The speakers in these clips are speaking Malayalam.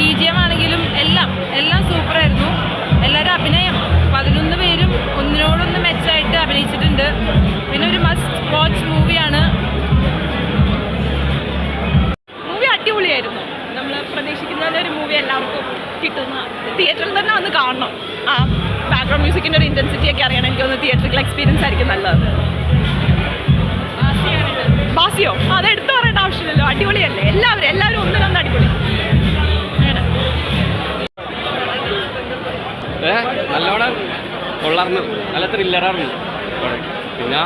ബി ജി എം ആണെങ്കിലും എല്ലാം എല്ലാം സൂപ്പറായിരുന്നു. എല്ലാവരും അഭിനയം. പതിനൊന്ന് പേരും ഒന്നിനോടൊന്ന് മെച്ചമായിട്ട് അഭിനയിച്ചിട്ടുണ്ട്. പിന്നെ ഒരു മസ്റ്റ് വാച്ച് മൂവിയാണ് മൂവി അടിപൊളിയായിരുന്നു. നമ്മൾ പ്രതീക്ഷിക്കുന്ന ഒരു മൂവി എല്ലാവർക്കും കിട്ടുന്ന തിയേറ്ററിൽ തന്നെ വന്ന് കാണണം. ആ ബാക്ക്ഗ്രൗണ്ട് മ്യൂസിക്കിന്റെ ഒരു ഇന്റൻസിറ്റി ഒക്കെ അറിയണം. എനിക്ക് തോന്നുന്നു തിയേറ്ററിൽ എക്സ്പീരിയൻസ് ആയിരിക്കും നല്ലത്. നല്ലോണം കൊള്ളാർന്നു. നല്ല ത്രില്ലറാണ്. പിന്നെ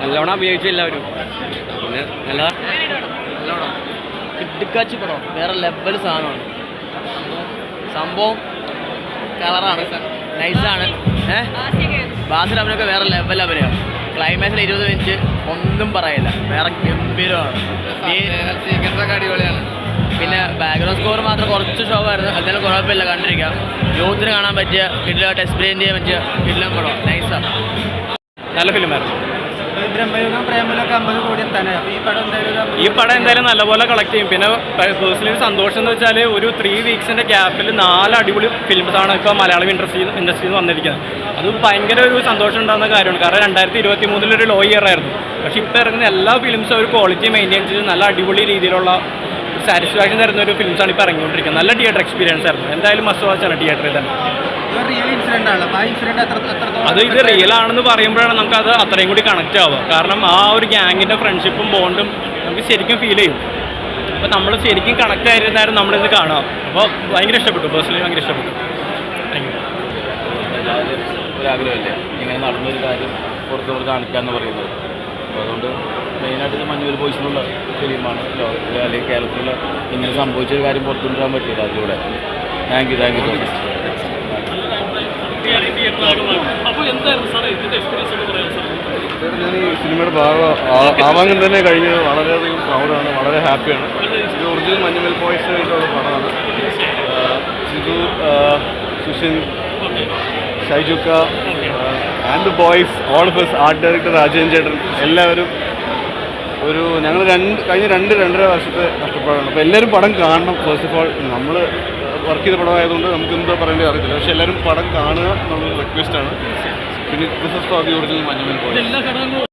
നല്ലോണം ഉപയോഗിച്ചു എല്ലാവരും. പിന്നെ നല്ല നല്ലോണം കിട്ടിക്കാച്ചി പടം വേറെ ലെവൽ സാധനമാണ്. സംഭവം കളറാണ് നൈസാണ് ഏഹ് ബാസിൽ അവനൊക്കെ വേറെ ലെവൽ അഭിനയം. ക്ലൈമാക്സിൽ ഇരുപത് മിനിറ്റ് ഒന്നും പറയില്ല. വേറെ ഗംഭീരമാണ്. അടിപൊളിയാണ്. പിന്നെ ബാക്ക്ഗ്രൗണ്ട് സ്കോർ മാത്രം കുറച്ച് ഷോവായിരുന്നു എന്നാലും കുഴപ്പമില്ല കണ്ടിരിക്കാം. യൂത്തിന് കാണാൻ പറ്റിയ കിഡിലായിട്ട് എക്സ്പ്ലെയിൻ ചെയ്യാൻ പറ്റിയ കിഡിലും പടം. നൈസാണ് നല്ല ഫിലിമായിരുന്നു ആയിരുന്നു. ഈ പടം എന്തായാലും ഈ പടം എന്തായാലും നല്ലപോലെ കളക്ട് ചെയ്യും. പിന്നെ പേഴ്സണലി സന്തോഷം എന്ന് വെച്ചാൽ ഒരു ത്രീ വീക്സിന്റെ ഗ്യാപ്പിൽ നാല് അടിപൊളി ഫിലിംസ് ആണ് ഇപ്പോൾ മലയാളം ഇൻഡസ്ട്രി ഇൻഡസ്ട്രിയിൽ നിന്ന് വന്നിരിക്കുന്നത്. അത് ഭയങ്കര ഒരു സന്തോഷം ഉണ്ടാകുന്ന കാര്യമാണ്. കാരണം രണ്ടായിരത്തി ഇരുപത്തി മൂന്നിലൊരു ലോ ഇയർ ആയിരുന്നു. പക്ഷേ ഇപ്പോൾ ഇറങ്ങുന്ന എല്ലാ ഫിലിംസും ഒരു ക്വാളിറ്റി മെയിന്റെയിൻ ചെയ്ത് നല്ല അടിപൊളി രീതിയിലുള്ള സാറ്റിസ്ഫാക്ഷൻ തരുന്ന ഒരു ഫിലിംസാണ് ഇപ്പോൾ ഇറങ്ങിക്കൊണ്ടിരിക്കുന്നത് നല്ല തിയേറ്റർ എക്സ്പീരിയൻസ് ആയിരുന്നു. എന്തായാലും മസ്റ്റ് വാച്ചാണ് തിയേറ്ററിൽ തന്നെ. അത് ഇത് റിയൽ ആണെന്ന് പറയുമ്പോഴാണ് നമുക്ക് അത് അത്രയും കൂടി കണക്റ്റ് ആവുക. കാരണം ആ ഒരു ഗ്യാങ്ങിന്റെ ഫ്രണ്ട്ഷിപ്പും ബോണ്ടും നമുക്ക് ശരിക്കും ഫീൽ ചെയ്യും. അപ്പോൾ നമ്മൾ ശരിക്കും കണക്റ്റ് ആയിരുന്നായിരുന്നു നമ്മളിത് കാണാം അപ്പോൾ ഭയങ്കര ഇഷ്ടപ്പെട്ടു. പേഴ്സണലി ഭയങ്കര ഇഷ്ടപ്പെട്ടു. താങ്ക് യു ഒരാഗ്രഹമല്ലേ ഇങ്ങനെ നടന്നൊരു കാര്യം പുറത്ത് കാണിക്കാന്ന് പറയുന്നത്. അപ്പോൾ അതുകൊണ്ട് മെയിനായിട്ട് ഇത് മഞ്ഞൂർ ബോയ്സിനുള്ള ഫിലിമാണ് ലോകത്തിൽ അല്ലെങ്കിൽ കേരളത്തിൽ ഇങ്ങനെ സംഭവിച്ച ഒരു കാര്യം പുറത്തുകൊണ്ടുവരാൻ പറ്റിയത് അതിലൂടെ. Thank you thank you so much ഞാൻ ഈ സിനിമയുടെ ഭാഗം ആ- ആവാൻ തന്നെ കഴിഞ്ഞത് വളരെയധികം പ്രൗഡാണ് വളരെ ഹാപ്പിയാണ് ഇത് ഒറിജിനൽ മഞ്ഞുമൽ ബോയ്സ് ആയിട്ടുള്ള പടമാണ്. ആ, Sushin ഷൈജുക്ക and the boys all of us art director Rajendra ചേട്ടൻ എല്ലാവരും ഒരു ഞങ്ങൾ രണ്ട് കഴിഞ്ഞ രണ്ട് രണ്ടര വർഷത്തെ കഷ്ടപ്പാടാണ്. അപ്പോൾ എല്ലാവരും പടം കാണണം ഫസ്റ്റ് ഓഫ് ഓൾ നമ്മൾ വർക്ക് ചെയ്ത പടമായതുകൊണ്ട് നമുക്ക് എന്തോ പറയേണ്ടത് അറിയത്തില്ല. പക്ഷേ എല്ലാവരും പടം കാണുക എന്നുള്ളൊരു റിക്വസ്റ്റാണ് പിന്നെ this is for the original Manjummel